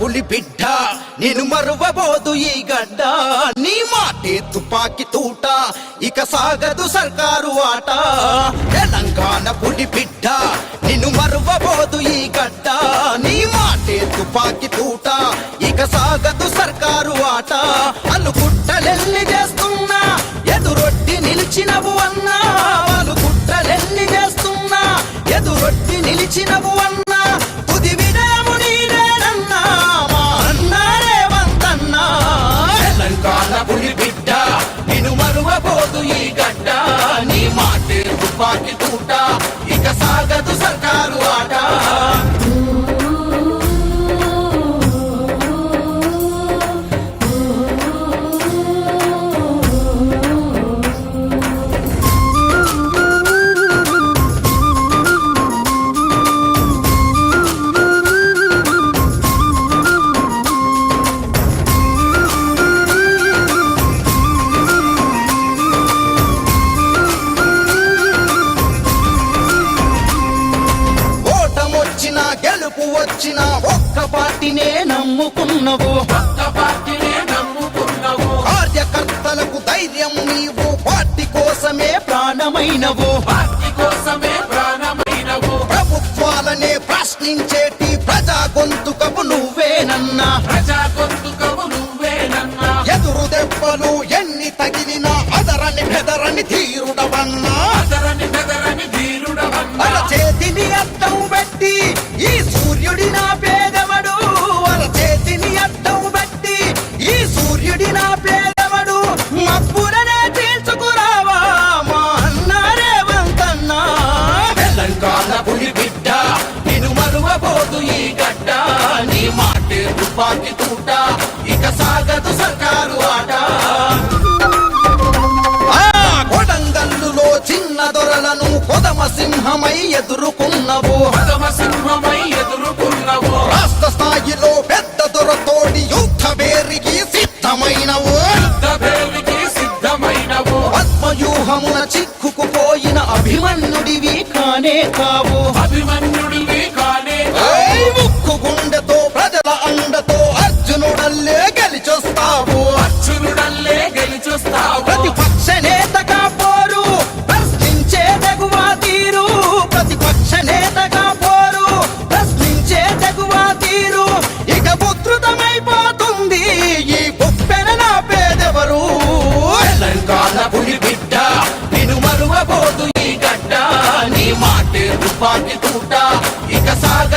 పులి బిడ్డ నేను మరువబోదు ఈ గడ్డ. నీ మాటే తుపాకి తూట ఇక సాగదు సర్కారు ఆట. తెలంగాణ పులి బిడ్డ నిన్ను మరువబోదు ఈ గడ్డ. నీ మాటే తుపాకి తూట ఇక సాగదు సర్కారు ఆట. అల్లుకుట్టలెల్లి చేస్తున్నా ఎదురొట్టి నిలిచినవు అన్నా. వాళ్ళు గుట్టలెల్లి చేస్తున్నా ఎదురొట్టి నిలిచినవు అన్నా. మాటే గెలుపు వచ్చినా ఒక్క పార్టీనే నమ్ముకున్నవు. ఒక్క పార్టీనే నమ్ముకున్నావు. కార్యకర్తలకు ధైర్యం నీవు పార్టీ కోసమే ప్రాణమైనవు. పార్టీ కోసమే ప్రాణమైనవు. ప్రభుత్వాలనే ప్రశ్నించేటి ప్రజా గొంతుకవు నువ్వేనన్నా. తుపాకి తూట ఇక సాగదు సర్కారు ఆట. ఆ కొడంగల్లులో చిన్న దొరలను కొదమ సింహమై ఎదుర్కొన్నవు. పదమ సింహమై ఎదుర్కొన్నావు. రాష్ట్ర స్థాయిలో పెద్ద దొరతోడి యుద్ధ వేరికి వేలికి సిద్ధమైనవు. పద్మవ్యూహమున చిక్కుకుపోయిన అభిమన్యుడివి కానే కావు. అభిమన్యుడివి గెలిచొస్తావు అర్జునుడల్లే గెలిచొస్తావు. ప్రతిపక్ష నేతగా పోరు ప్రశ్నించే తెగువా తీరు. ప్రతిపక్ష నేతగా పోరు ప్రశ్నించే తెగువా తీరు. ఇక ఉధృతమైపోతుంది ఈ బుప్పెన నా పేదెవరు తెలంగాణ పులి బిడ్డ నిన్ను మరువబోదు ఈ గడ్డ. నీ మాటే తుపాకి తూట ఇక సాగదు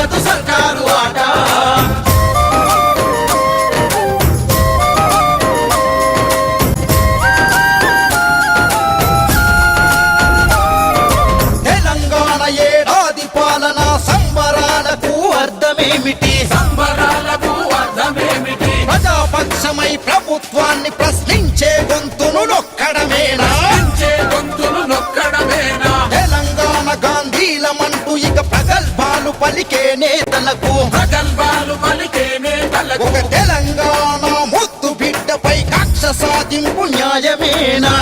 అర్థమేమిటి? సంబరాలకు అర్థమేమిటి? ప్రజాపక్షమై ప్రభుత్వాన్ని ప్రశ్నించే గొంతును నొక్కడమేనా? గొంతులు నొక్కడమేనా? తెలంగాణ గాంధీలమంటూ ఇక ప్రగల్భాలు పలికే నేతలకు. ప్రగల్భాలు పలికే నేతలకు. ఒక తెలంగాణ ముద్దు బిడ్డపై కక్ష సాధింపు న్యాయమేనా?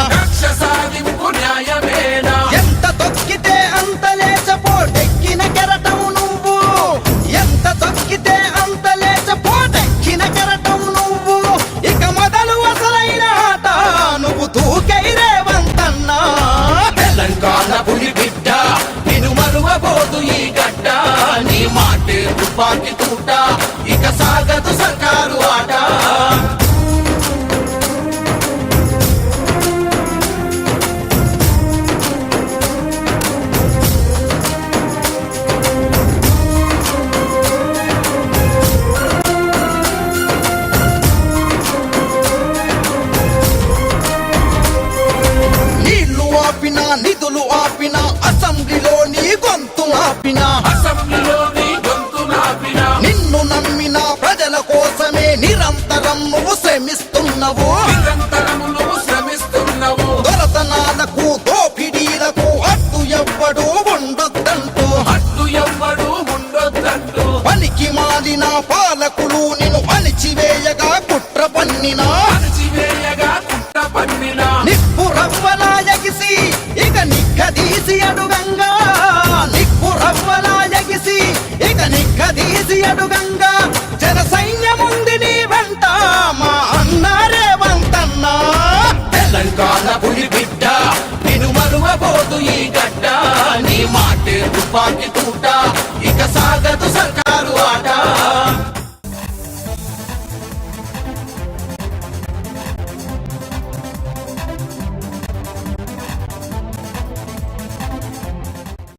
నిధులు ఆపిన అసెంబ్లీలో నీ గొంతు ఆపిన. అసెంబ్లీలో నీ గొంతు ఆపిన నిన్ను నమ్మిన ప్రజల కోసమే నిరంతరం నువ్వు శ్రమిస్తున్నవు. నిరంతరము నువ్వు శ్రమిస్తున్నావు దొరతనాలకు దోపిడీలకు అడ్డు ఎవ్వడు ఉండొద్దంటూ అడ్డు ఎవ్వడు ఉండొద్దంటూ. పనికి మాలిన పాలకులు నిన్ను అణిచివేయగా కుట్ర పన్నినా. రవ్వలా ఎగిసి ఇక నిక్కదీసి అడుగంగా. నిప్పు రవ్వలా ఎగిసి ఇక నిక్కదీసి అడుగంగా. జన సైన్యముంది నీ వెంట మా అన్నారే వంతన్నా తెలంగాణ పులి బిడ్డ నేను మరువబోదు ఈ గడ్డ. నీ మాటే ఇక సాగదు సర్క